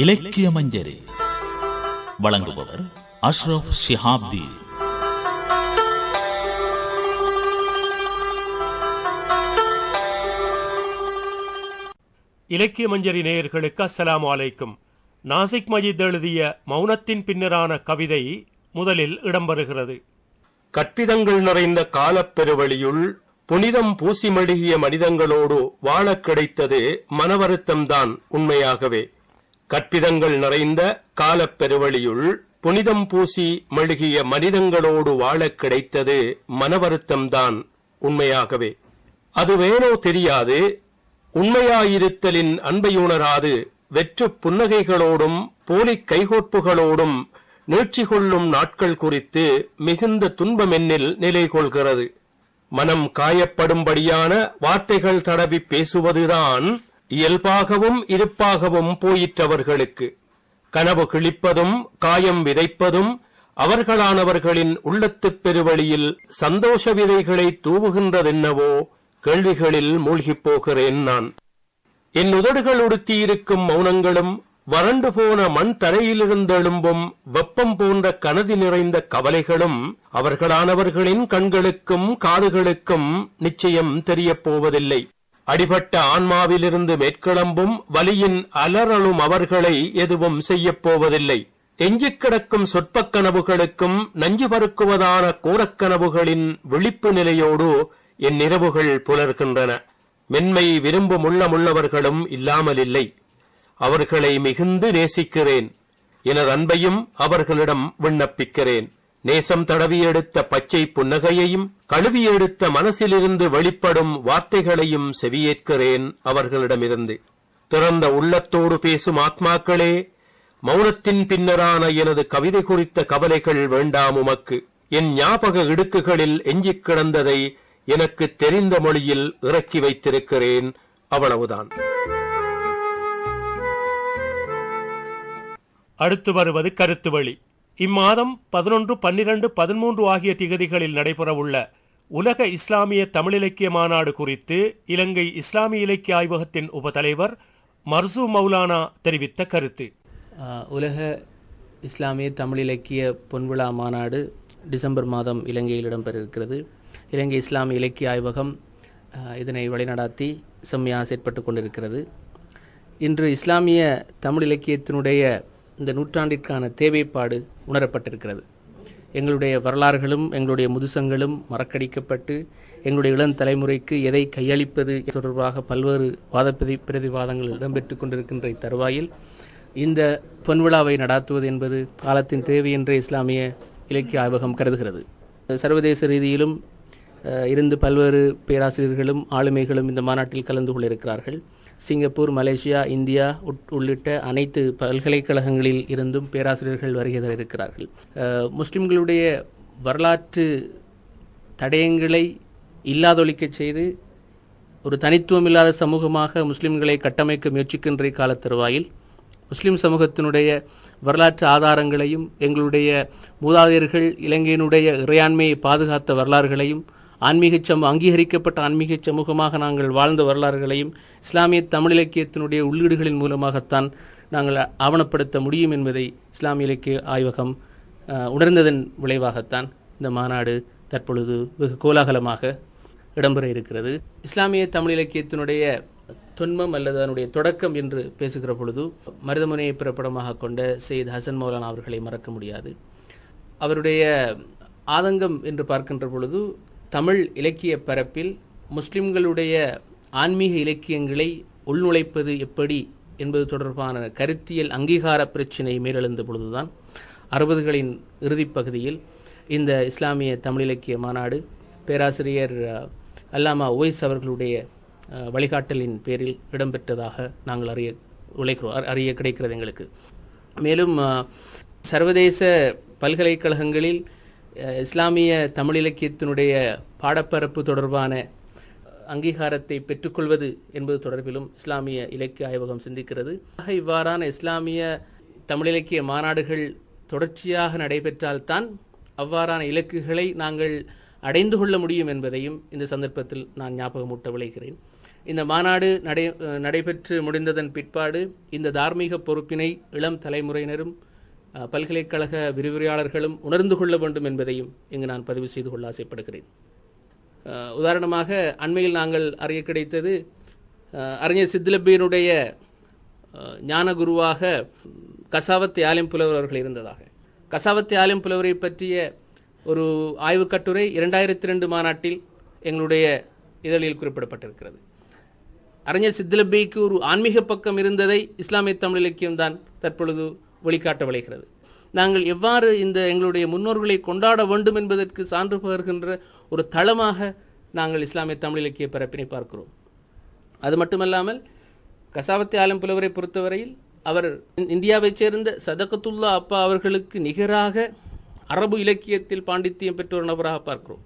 இலக்கிய மஞ்சரி. வழங்குபவர் அஷ்ரப் ஷிஹாப்தி. இலக்கிய மஞ்சரி நேயர்களுக்கு அஸ்ஸலாமு அலைக்கும். நாசிக் மஜித் எழுதிய மௌனத்தின் பின்னரான கவிதை முதலில் இடம்பெறுகிறது. கற்பிதங்கள் நிறைந்த காலப்பெருவழியுள் புனிதம் பூசி மழுகிய மனிதங்களோடு வாழக் கிடைத்தது மனவருத்தம்தான் உண்மையாகவே. கற்பிதங்கள் நிறைந்த காலப்பெருவழியுள் புனிதம் பூசி மழுகிய மனிதங்களோடு வாழக் கிடைத்தது மனவருத்தம்தான் உண்மையாகவே. அது வேணோ தெரியாது. உண்மையாயிருத்தலின் அன்பையுணராது வெற்று புன்னகைகளோடும் போலிக் கைகோட்புகளோடும் நீட்சி கொள்ளும் நாட்கள் குறித்து மிகுந்த துன்பமென்னில் நிலை கொள்கிறது மனம் காயப்படும்படியான வார்த்தைகள் தடவி பேசுவதுதான் இயல்பாகவும் இருப்பாகவும் போயிற்றவர்களுக்கு கனவு கிழிப்பதும் காயம் விதைப்பதும் அவர்களானவர்களின் உள்ளத்துப் பெருவழியில் சந்தோஷ விதைகளை தூவுகின்றதென்னவோ கேள்விகளில் மூழ்கிப் போகிறேன் நான். என் உதடுகள் உடுத்தியிருக்கும் மௌனங்களும் வறண்டு போன மண் தரையிலிருந்து எழும்பும் வெப்பம் போன்ற கனதி நிறைந்த கவலைகளும் அவர்களானவர்களின் கண்களுக்கும் காதுகளுக்கும் நிச்சயம் தெரியப் போவதில்லை. அடிபட்ட ஆன்மாவிலிருந்து மேற்கிளம்பும் வலியின் அலறலும் அவர்களை எதுவும் செய்யப் போவதில்லை. எஞ்சிக் கிடக்கும் சொற்பக் கனவுகளுக்கும் நஞ்சு பருக்குவதான கோரக்கனவுகளின் விழிப்பு நிலையோடு என் இரவுகள் புலர்கின்றன. மென்மை விரும்பும் உள்ளமுள்ளவர்களும் இல்லாமல் இல்லை. அவர்களை மிகுந்து நேசிக்கிறேன். எனது அன்பையும் அவர்களிடம் விண்ணப்பிக்கிறேன். நேசம் தடவி எடுத்த பச்சை புன்னகையையும் கழுவி எடுத்த மனசிலிருந்து வெளிப்படும் வார்த்தைகளையும் செவியேற்கிறேன் அவர்களிடமிருந்து. திறந்த உள்ளத்தோடு பேசும் ஆத்மாக்களே மௌனத்தின் பின்னரான எனது கவிதை குறித்த கவலைகள் வேண்டாம் உமக்கு. என் ஞாபக இடுக்குகளில் எஞ்சிக் கிடந்ததை எனக்கு தெரிந்த மொழியில் இறக்கி வைத்திருக்கிறேன் அவ்வளவுதான். அடுத்து வருவது கருத்து வழி. இம்மாதம் பதினொன்று பன்னிரண்டு பதிமூன்று ஆகிய திகதிகளில் நடைபெறவுள்ள உலக இஸ்லாமிய தமிழிலக்கிய மாநாடு குறித்து இலங்கை இஸ்லாமிய இலக்கிய ஆய்வகத்தின் உபதலைவர் மர்சூ மௌலானா தெரிவித்த கருத்து. உலக இஸ்லாமிய தமிழ் இலக்கிய பொன்விழா மாநாடு டிசம்பர் மாதம் இலங்கையில் இடம்பெற இருக்கிறது இலங்கை இஸ்லாமிய இலக்கிய ஆய்வகம் இதனை வழிநடாத்தி செம்மையாக செயற்பட்டு கொண்டிருக்கிறது. இன்று இஸ்லாமிய தமிழ் இலக்கியத்தினுடைய இந்த நூற்றாண்டிற்கான தேவைப்பாடு உணரப்பட்டிருக்கிறது. எங்களுடைய வரலாறுகளும் எங்களுடைய முதுசங்களும் மறக்கடிக்கப்பட்டு எங்களுடைய இளம் தலைமுறைக்கு எதை கையளிப்பது தொடர்பாக பல்வேறு வாத பிரதி பிரதிவாதங்கள் இடம்பெற்று கொண்டிருக்கின்ற தருவாயில் இந்த பொன்விழாவை நடாத்துவது என்பது காலத்தின் தேவை என்று இஸ்லாமிய இலக்கிய ஆய்வகம் கருதுகிறது. சர்வதேச ரீதியிலும் இருந்து பல்வேறு பேராசிரியர்களும் ஆளுமைகளும் இந்த மாநாட்டில் கலந்து கொண்டிருக்கிறார்கள் சிங்கப்பூர் மலேசியா இந்தியா உட்- உள்ளிட்ட அனைத்து பல்கலைக்கழகங்களில் இருந்தும் பேராசிரியர்கள் வருகை இருக்கிறார்கள் முஸ்லிம்களுடைய வரலாற்று தடயங்களை இல்லாதொழிக்கச் செய்து ஒரு தனித்துவம் இல்லாத சமூகமாக முஸ்லிம்களை கட்டமைக்க முயற்சிக்கின்ற கால தருவாயில் முஸ்லிம் சமூகத்தினுடைய வரலாற்று ஆதாரங்களையும் எங்களுடைய மூதாதையர்கள் இலங்கையினுடைய இறையாண்மையை பாதுகாத்த வரலாறுகளையும் ஆன்மீக சம அங்கீகரிக்கப்பட்ட ஆன்மீக சமூகமாக நாங்கள் வாழ்ந்த வரலாறுகளையும் இஸ்லாமிய தமிழ் இலக்கியத்தினுடைய உள்ளீடுகளின் மூலமாகத்தான் நாங்கள் ஆவணப்படுத்த முடியும் என்பதை இஸ்லாமிய இலக்கிய ஆய்வகம் உணர்ந்ததன் விளைவாகத்தான் இந்த மாநாடு தற்பொழுது வெகு கோலாகலமாக இடம்பெற இருக்கிறது. இஸ்லாமிய தமிழ் இலக்கியத்தினுடைய தொன்மம் அல்லது அதனுடைய தொடக்கம் என்று பேசுகிற பொழுது மருதமுனையை பிறப்படமாக கொண்ட சையத் ஹசன் மௌலானா அவர்களை மறக்க முடியாது. அவருடைய ஆதங்கம் என்று பார்க்கின்ற பொழுது தமிழ் இலக்கிய பரப்பில் முஸ்லிம்களுடைய ஆன்மீக இலக்கியங்களை உள்நுழைப்பது எப்படி என்பது தொடர்பான கருத்தியல் அங்கீகார பிரச்சினை மேலெழுந்த பொழுதுதான் அறுபதுகளின் இறுதிப்பகுதியில் இந்த இஸ்லாமிய தமிழ் இலக்கிய மாநாடு பேராசிரியர் அல்லாமா ஒய்ஸ் அவர்களுடைய வழிகாட்டலின் பேரில் இடம்பெற்றதாக நாங்கள் அறிய உழைக்கிறோம் அறிய கிடைக்கிறது எங்களுக்கு. மேலும் சர்வதேச பல்கலைக்கழகங்களில் இஸ்லாமிய தமிழ் இலக்கியத்தினுடைய பாடப்பரப்பு தொடர்பான அங்கீகாரத்தை பெற்றுக்கொள்வது என்பது தொடர்பிலும் இஸ்லாமிய இலக்கிய ஆய்வகம் சிந்திக்கிறது. ஆக இவ்வாறான இஸ்லாமிய தமிழ் இலக்கிய மாநாடுகள் தொடர்ச்சியாக நடைபெற்றால்தான் அவ்வாறான இலக்குகளை நாங்கள் அடைந்து கொள்ள முடியும் என்பதையும் இந்த சந்தர்ப்பத்தில் நான் ஞாபகமூட்ட விளைகிறேன். இந்த மாநாடு நடை நடைபெற்று முடிந்ததன் பிற்பாடு இந்த தார்மீக பொறுப்பினை இளம் தலைமுறையினரும் பல்கலைக்கழக விரிவுரையாளர்களும் உணர்ந்து கொள்ள வேண்டும் என்பதையும் இங்கு நான் பதிவு செய்து கொள்ள ஆசைப்படுகிறேன். உதாரணமாக அண்மையில் நாங்கள் அறிய கிடைத்தது அறிஞர் சித்திலப்பியனுடைய அஹ், ஞான குருவாக கசாவத்தி ஆலிம் புலவர் அவர்கள் இருந்ததாக. கசாவத்தி ஆலிம் புலவரை பற்றிய ஒரு ஆய்வுக் கட்டுரை இரண்டாயிரத்தி ரெண்டு மாநாட்டில் எங்களுடைய இதழில் குறிப்பிடப்பட்டிருக்கிறது. அறிஞர் சித்திலப்பிக்கு ஒரு ஆன்மீக பக்கம் இருந்ததை இஸ்லாமிய தமிழ் இலக்கியம்தான் தற்பொழுது வெளிக்காட்ட விளைகிறது நாங்கள் எவ்வாறு இந்த எங்களுடைய முன்னோர்களை கொண்டாட வேண்டும் என்பதற்கு சான்று பகர்கின்ற ஒரு தளமாக நாங்கள் இஸ்லாமிய தமிழ் இலக்கிய பரப்பினை பார்க்கிறோம். அது மட்டுமல்லாமல் கசாவத்தி ஆலம் புலவரை பொறுத்தவரையில் அவர் இந்- இந்தியாவைச் சேர்ந்த சதகத்துல்லா அப்பா அவர்களுக்கு நிகராக அரபு இலக்கியத்தில் பாண்டித்தியம் பெற்ற ஒரு நபராக பார்க்கிறோம்.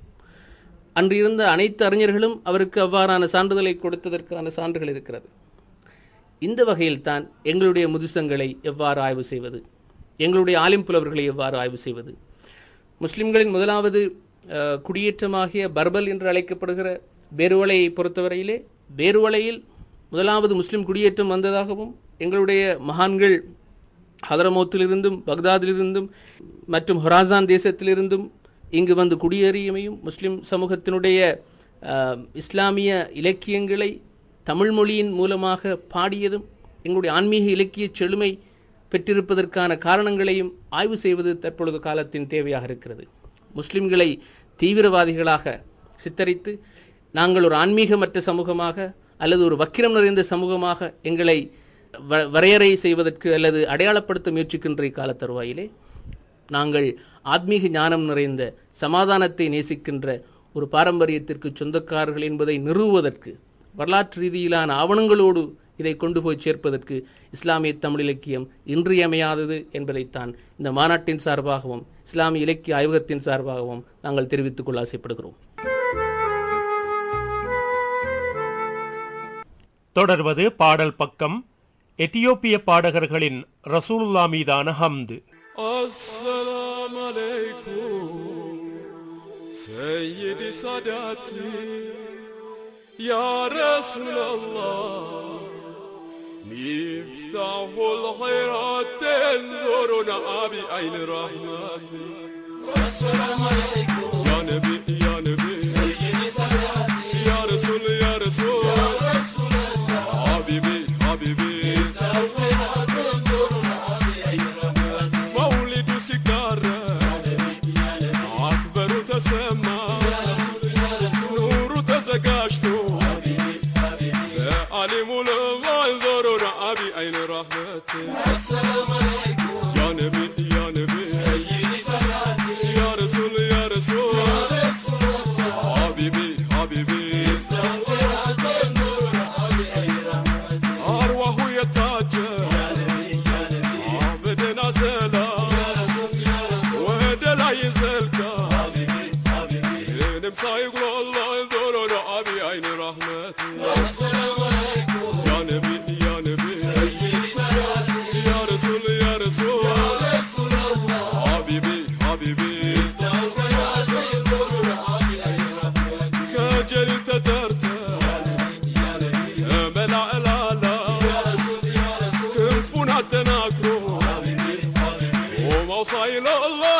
அன்று இருந்த அனைத்து அறிஞர்களும் அவருக்கு அவ்வாறான சான்றிதழை கொடுத்ததற்கான சான்றுகள் இருக்கிறது. இந்த வகையில்தான் எங்களுடைய முதுசங்களை எவ்வாறு ஆய்வு செய்வது? எங்களுடைய ஆலிம்புலவர்களை எவ்வாறு ஆய்வு செய்வது? முஸ்லிம்களின் முதலாவது குடியேற்றமாகிய பர்பல் என்று அழைக்கப்படுகிற பேருவளையை பொறுத்தவரையிலே பேருவளையில் முதலாவது முஸ்லிம் குடியேற்றம் வந்ததாகவும் எங்களுடைய மகான்கள் ஹதரமோத்திலிருந்தும் பக்தாதிலிருந்தும் மற்றும் ஹொராசான் தேசத்திலிருந்தும் இங்கு வந்து குடியேறியமையும் முஸ்லிம் சமூகத்தினுடைய இஸ்லாமிய இலக்கியங்களை தமிழ் மொழியின் மூலமாக பாடியதும் எங்களுடைய ஆன்மீக இலக்கிய செழுமை பெற்றிருப்பதற்கான காரணங்களையும் ஆய்வு செய்வது தற்பொழுது காலத்தின் தேவையாக இருக்கிறது. முஸ்லிம்களை தீவிரவாதிகளாக சித்தரித்து நாங்கள் ஒரு ஆன்மீகமற்ற சமூகமாக அல்லது ஒரு வக்கிரம் நிறைந்த சமூகமாக எங்களை வ- வரையறை செய்வதற்கு அல்லது அடையாளப்படுத்த முயற்சிக்கின்ற இக்கால தருவாயிலே நாங்கள் ஆத்மீக ஞானம் நிறைந்த சமாதானத்தை நேசிக்கின்ற ஒரு பாரம்பரியத்திற்கு சொந்தக்காரர்கள் என்பதை நிறுவுவதற்கு வரலாற்று ரீதியிலான ஆவணங்களோடு இதை கொண்டு போய் சேர்ப்பதற்கு இஸ்லாமிய தமிழ் இலக்கியம் இன்றியமையாதது என்பதைத்தான் இந்த மாநாட்டின் சார்பாகவும் இஸ்லாமிய இலக்கிய ஆய்வகத்தின் சார்பாகவும் நாங்கள் தெரிவித்துக் கொள்ள ஆசைப்படுகிறோம். தொடர்வது பாடல் பக்கம் எத்தியோப்பிய பாடகர்களின் ரசூலுல்லா மீதான ஹம்து. அலைக்கும் சையடி சடாத்தி يا رسول الله مفتاح الخيرات تنظرنا بعين رحمتي والسلام عليكم يا نبي يا نبي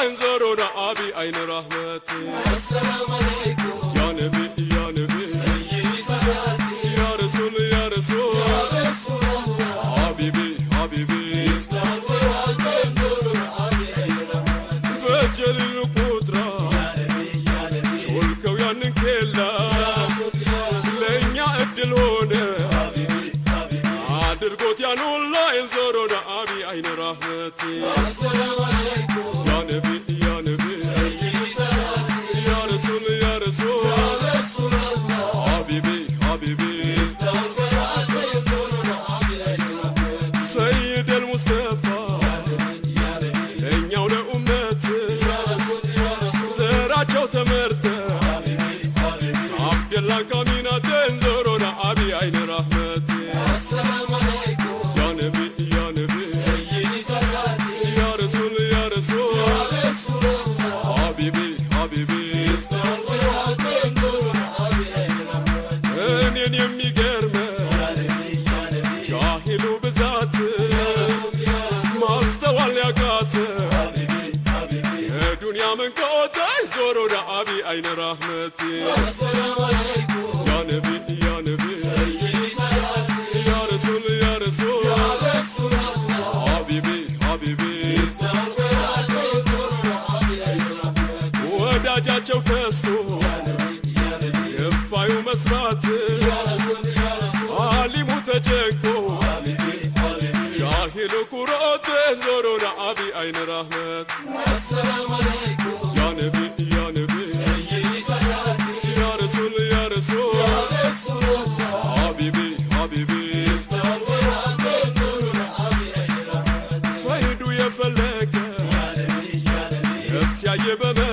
انظرونا أبي أين رحمتي السلام عليكم يا نبي يا نبي سيدي صلاتي يا رسول يا رسول. يا رسول الله حبيبي حبيبي يفتح القرآن انظرونا أبي أين رحمتي بجليل القدرة يا نبي يا نبي شولك ويانن كلا يا رسول يا رسول لين يا أدل هنا حبيبي حبيبي عادر قوت يا نولا أبي أين رحمتي السلام عليكم Nebi aynı rahmeti. Esselamu Aleyküm Ya Nebi ya Nebi Seyyidi Serati Ya Habibi Habibi. İftar Ferati Kurra Abi aynı rahmeti Uvedacaቸው ከስቶ የፋዩ መስራት አሊሙ ተጨንቆ ጃሂሉ ቁርአን yeah, but.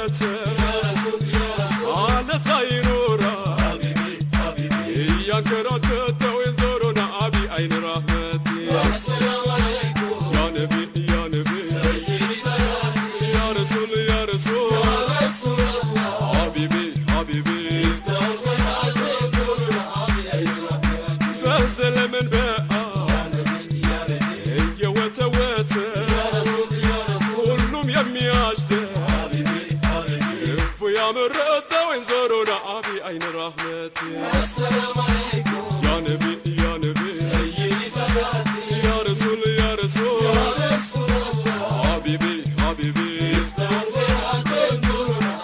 صلاتي. السلام عليكم يا نبي يا نبي. سيدي صلاتي يا رسول يا رسول. يا رسول الله حبيبي حبيبي.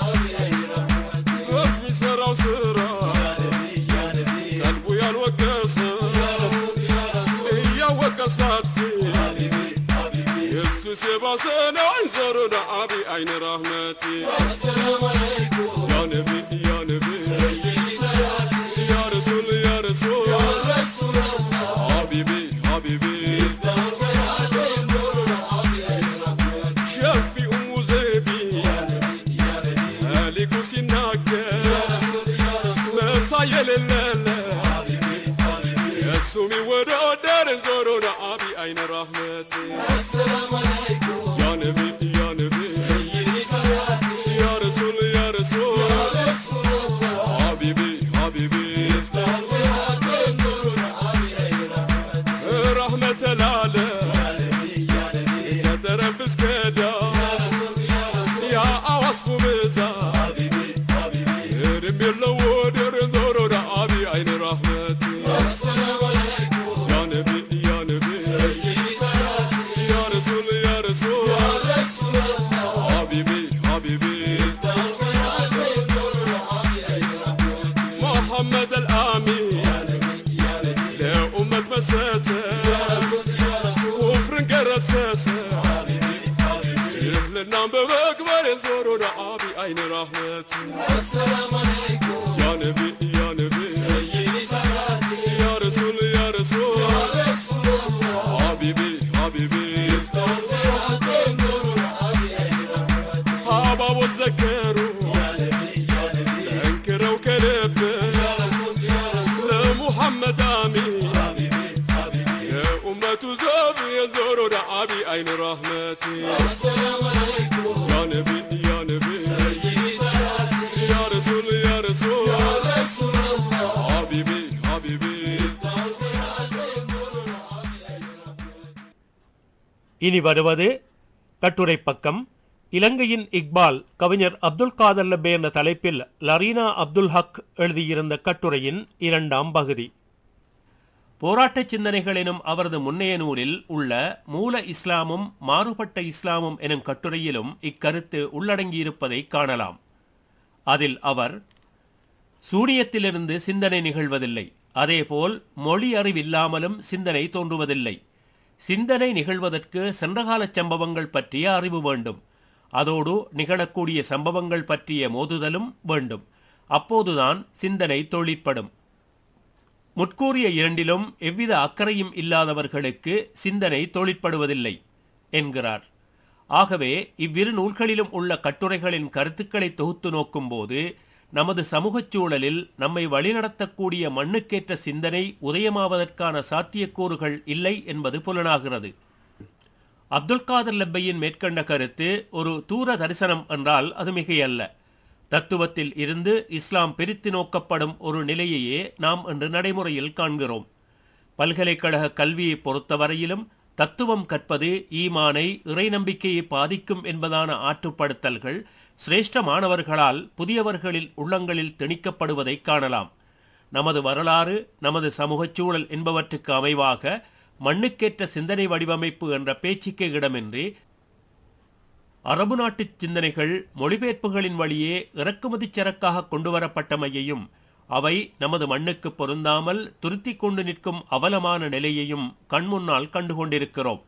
ابي اين رحمتي امي يا نبي يا نبي يا يا رسول يا رسول وكاسات فيه حبيبي حبيبي ابي رحمتي. عليكم يا نبي يسومي ورا دار زورونا أبي أين رحمتي السلام لعبي أين رحمتي يا نبي يا نبي يا رسول يا رسول حبيبي حبيبي இனி வருவது கட்டுரை பக்கம் இலங்கையின் இக்பால் கவிஞர் அப்துல் காதர் லப்பே என்ற தலைப்பில் லரீனா அப்துல் ஹக் எழுதியிருந்த கட்டுரையின் இரண்டாம் பகுதி போராட்ட சிந்தனைகள் எனும் அவரது முன்னைய நூலில் உள்ள மூல இஸ்லாமும் மாறுபட்ட இஸ்லாமும் எனும் கட்டுரையிலும் இக்கருத்து உள்ளடங்கியிருப்பதை காணலாம். அதில் அவர் சூனியத்திலிருந்து சிந்தனை நிகழ்வதில்லை. அதேபோல் மொழி அறிவில்லாமலும் சிந்தனை தோன்றுவதில்லை. சிந்தனை நிகழ்வதற்கு சென்றகால சம்பவங்கள் பற்றிய அறிவு வேண்டும். அதோடு நிகழக்கூடிய சம்பவங்கள் பற்றிய மோதுதலும் வேண்டும். அப்போதுதான் சிந்தனை தொழிற்படும். முற்கூறிய இரண்டிலும் எவ்வித அக்கறையும் இல்லாதவர்களுக்கு சிந்தனை தொழிற்படுவதில்லை என்கிறார். ஆகவே இவ்விரு நூல்களிலும் உள்ள கட்டுரைகளின் கருத்துக்களை தொகுத்து நோக்கும்போது நமது சமூகச் சூழலில் நம்மை வழிநடத்தக்கூடிய மண்ணுக்கேற்ற சிந்தனை உதயமாவதற்கான சாத்தியக்கூறுகள் இல்லை என்பது புலனாகிறது. அப்துல் காதர் லெப்பையின் மேற்கண்ட கருத்து ஒரு தூர தரிசனம் என்றால் அது மிகையல்ல. தத்துவத்தில் இருந்து இஸ்லாம் பிரித்து நோக்கப்படும் ஒரு நிலையையே நாம் இன்று நடைமுறையில் காண்கிறோம். பல்கலைக்கழக கல்வியை பொறுத்தவரையிலும் தத்துவம் கற்பது ஈமானை இறை நம்பிக்கையை பாதிக்கும் என்பதான ஆற்றுப்படுத்தல்கள் சிரேஷ்ட மாணவர்களால் புதியவர்களில் உள்ளங்களில் திணிக்கப்படுவதை காணலாம். நமது வரலாறு நமது சமூகச் சூழல் என்பவற்றுக்கு அமைவாக மண்ணுக்கேற்ற சிந்தனை வடிவமைப்பு என்ற பேச்சுக்கு இடமின்றி அரபு நாட்டுச் சிந்தனைகள் மொழிபெயர்ப்புகளின் வழியே இறக்குமதிச் சரக்காக கொண்டுவரப்பட்டமையையும் அவை நமது மண்ணுக்கு பொருந்தாமல் துருத்தி கொண்டு நிற்கும் அவலமான நிலையையும் கண்முன்னால் கண்டுகொண்டிருக்கிறோம்.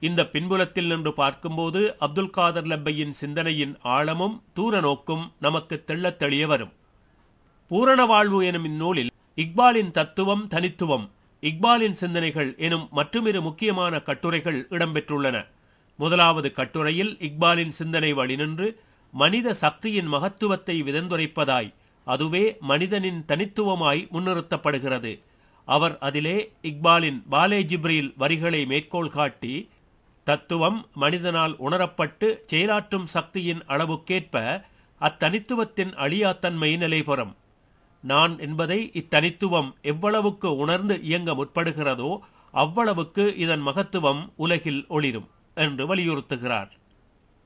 இந்த பின்புலத்தில் நின்று பார்க்கும்போது அப்துல் காதர் லப்பையின் சிந்தனையின் ஆழமும் தூர நோக்கும் நமக்கு தெள்ளத் தெளிய வரும். பூரண வாழ்வு எனும் இந்நூலில் இக்பாலின் தத்துவம் தனித்துவம் இக்பாலின் சிந்தனைகள் எனும் மற்றுமிரு முக்கியமான கட்டுரைகள் இடம்பெற்றுள்ளன. முதலாவது கட்டுரையில் இக்பாலின் சிந்தனை வழிநின்று மனித சக்தியின் மகத்துவத்தை விதந்துரைப்பதாய் அதுவே மனிதனின் தனித்துவமாய் முன்னிறுத்தப்படுகிறது. அவர் அதிலே இக்பாலின் பாலே வரிகளை மேற்கோள் காட்டி தத்துவம் மனிதனால் உணரப்பட்டு செயலாற்றும் சக்தியின் அளவுக்கேற்ப அத்தனித்துவத்தின் அழியாத்தன்மை நிலைபெறும். நான் என்பதை இத்தனித்துவம் எவ்வளவுக்கு உணர்ந்து இயங்க முற்படுகிறதோ அவ்வளவுக்கு இதன் மகத்துவம் உலகில் ஒளிரும். என்று வலியுறுத்துகிறார்.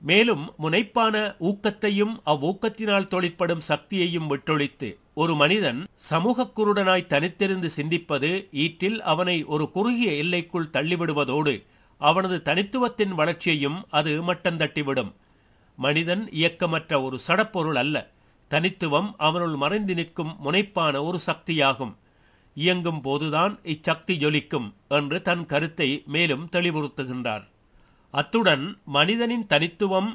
மேலும் முனைப்பான ஊக்கத்தையும் அவ்வூக்கத்தினால் தொழிற்படும் சக்தியையும் விட்டொழித்து ஒரு மனிதன் சமூக குருடனாய் தனித்திருந்து சிந்திப்பது ஈற்றில் அவனை ஒரு குறுகிய எல்லைக்குள் தள்ளிவிடுவதோடு அவனது தனித்துவத்தின் வளர்ச்சியையும் அது மட்டந்தட்டிவிடும் மனிதன் இயக்கமற்ற ஒரு சடப்பொருள் அல்ல தனித்துவம் அவனுள் மறைந்து நிற்கும் முனைப்பான ஒரு சக்தியாகும். இயங்கும் போதுதான் இச்சக்தி ஜொலிக்கும் என்று தன் கருத்தை மேலும் தெளிவுறுத்துகின்றார். அத்துடன் மனிதனின் தனித்துவம்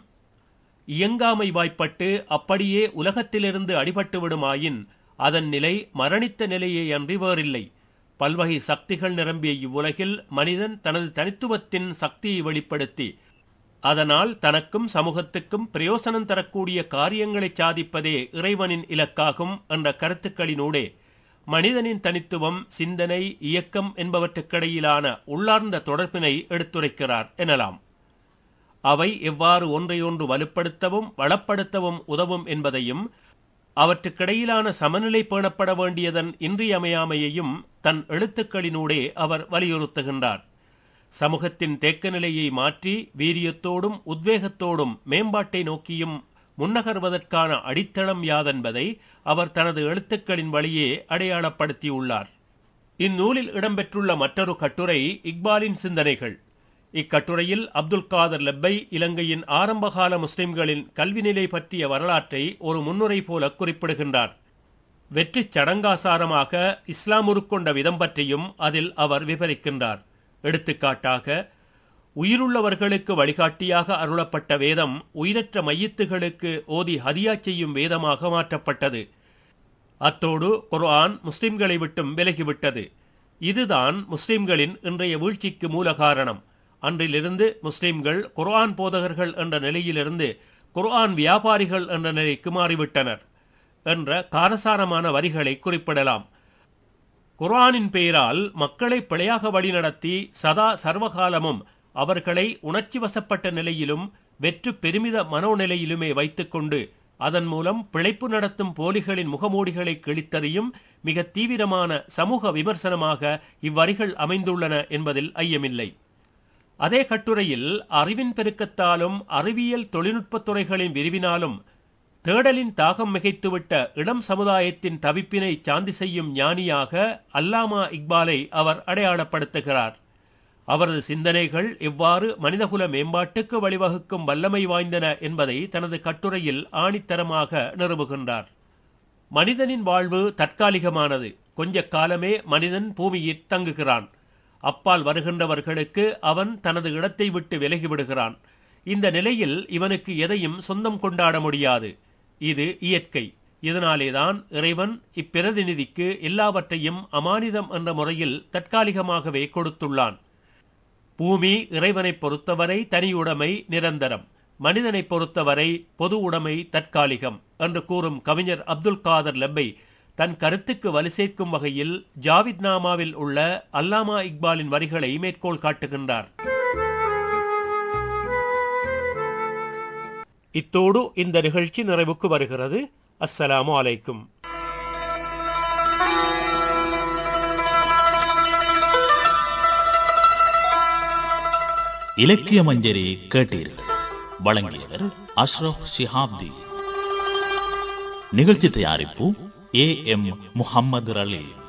இயங்காமை வாய்ப்பட்டு அப்படியே உலகத்திலிருந்து அடிபட்டு விடுமாயின் அதன் நிலை மரணித்த நிலையை அன்றி வேறில்லை. பல்வகை சக்திகள் நிரம்பிய இவ்வுலகில் மனிதன் தனது தனித்துவத்தின் சக்தியை வெளிப்படுத்தி அதனால் தனக்கும் சமூகத்துக்கும் பிரயோசனம் தரக்கூடிய காரியங்களை சாதிப்பதே இறைவனின் இலக்காகும் என்ற கருத்துக்களினூடே மனிதனின் தனித்துவம் சிந்தனை இயக்கம் என்பவற்றுக்கிடையிலான உள்ளார்ந்த தொடர்பினை எடுத்துரைக்கிறார் எனலாம். அவை எவ்வாறு ஒன்றையொன்று வலுப்படுத்தவும் வளப்படுத்தவும் உதவும் என்பதையும் அவற்றுக்கிடையிலான சமநிலை பேணப்பட வேண்டியதன் இன்றியமையாமையையும் தன் எழுத்துக்களினூடே அவர் வலியுறுத்துகின்றார். சமூகத்தின் தேக்க நிலையை மாற்றி வீரியத்தோடும் உத்வேகத்தோடும் மேம்பாட்டை நோக்கியும் முன்னகர்வதற்கான அடித்தளம் யாதென்பதை அவர் தனது எழுத்துக்களின் வழியே அடையாளப்படுத்தியுள்ளார். இந்நூலில் இடம்பெற்றுள்ள மற்றொரு கட்டுரை இக்பாலின் சிந்தனைகள். இக்கட்டுரையில் அப்துல் காதர் லெப்பை இலங்கையின் ஆரம்பகால முஸ்லிம்களின் கல்வி நிலை பற்றிய வரலாற்றை ஒரு முன்னுரை போல குறிப்பிடுகின்றார். வெற்றிச் சடங்காசாரமாக இஸ்லாம் உருக்கொண்ட விதம் பற்றியும் அதில் அவர் விவரிக்கின்றார் எடுத்துக்காட்டாக உயிருள்ளவர்களுக்கு வழிகாட்டியாக அருளப்பட்ட வேதம் உயிரற்ற மையத்துகளுக்கு ஓதி ஹதியா செய்யும் வேதமாக மாற்றப்பட்டது. அத்தோடு குர்ஆன் முஸ்லிம்களை விட்டும் விலகிவிட்டது. இதுதான் முஸ்லிம்களின் இன்றைய வீழ்ச்சிக்கு மூல காரணம் அன்றிலிருந்து முஸ்லிம்கள் குர்ஆன் போதகர்கள் என்ற நிலையிலிருந்து குர்ஆன் வியாபாரிகள் என்ற நிலைக்கு மாறிவிட்டனர் என்ற காரசாரமான வரிகளை குறிப்பிடலாம். குர்ஆனின் பெயரால் மக்களை பிழையாக வழிநடத்தி சதா சர்வகாலமும் அவர்களை உணர்ச்சி வசப்பட்ட நிலையிலும் வெற்று பெருமித மனோநிலையிலுமே வைத்துக்கொண்டு அதன் மூலம் பிழைப்பு நடத்தும் போலிகளின் முகமூடிகளை கிழித்தறியும் மிக தீவிரமான சமூக விமர்சனமாக இவ்வரிகள் அமைந்துள்ளன என்பதில் ஐயமில்லை. அதே கட்டுரையில் அறிவின் பெருக்கத்தாலும் அறிவியல் தொழில்நுட்பத் துறைகளின் விரிவினாலும் தேடலின் தாகம் மிகைத்துவிட்ட இளம் சமுதாயத்தின் தவிப்பினை சாந்தி செய்யும் ஞானியாக அல்லாமா இக்பாலை அவர் அடையாளப்படுத்துகிறார். அவரது சிந்தனைகள் எவ்வாறு மனிதகுல மேம்பாட்டுக்கு வழிவகுக்கும் வல்லமை வாய்ந்தன என்பதை தனது கட்டுரையில் ஆணித்தரமாக நிறுவுகின்றார். மனிதனின் வாழ்வு தற்காலிகமானது. கொஞ்ச காலமே மனிதன் பூமியில் தங்குகிறான். அப்பால் வருகின்றவர்களுக்கு அவன் தனது இடத்தை விட்டு விலகிவிடுகிறான் இந்த நிலையில் இவனுக்கு எதையும் சொந்தம் கொண்டாட முடியாது. இது இயற்கை. இதனாலேதான் இறைவன் இப்பிரதிநிதிக்கு எல்லாவற்றையும் அமானிதம் என்ற முறையில் தற்காலிகமாகவே கொடுத்துள்ளான். பூமி இறைவனை பொறுத்தவரை தனியுடைமை நிரந்தரம். மனிதனை பொறுத்தவரை பொது உடைமை தற்காலிகம் என்று கூறும் கவிஞர் அப்துல் காதர் லெப்பை தன் கருத்துக்கு வலு சேர்க்கும் வகையில் ஜாவித் நாமாவில் உள்ள அல்லாமா இக்பாலின் வரிகளை மேற்கோள் காட்டுகின்றார். இத்தோடு இந்த நிகழ்ச்சி நிறைவுக்கு வருகிறது. அஸ்ஸலாமு அலைக்கும். இலக்கிய மஞ்சரி கேட்டீர்கள். வழங்கியவர் அஷ்ரப் ஷிஹாப்தி. நிகழ்ச்சி தயாரிப்பு എ എം മുഹമ്മദ് റളീൽ.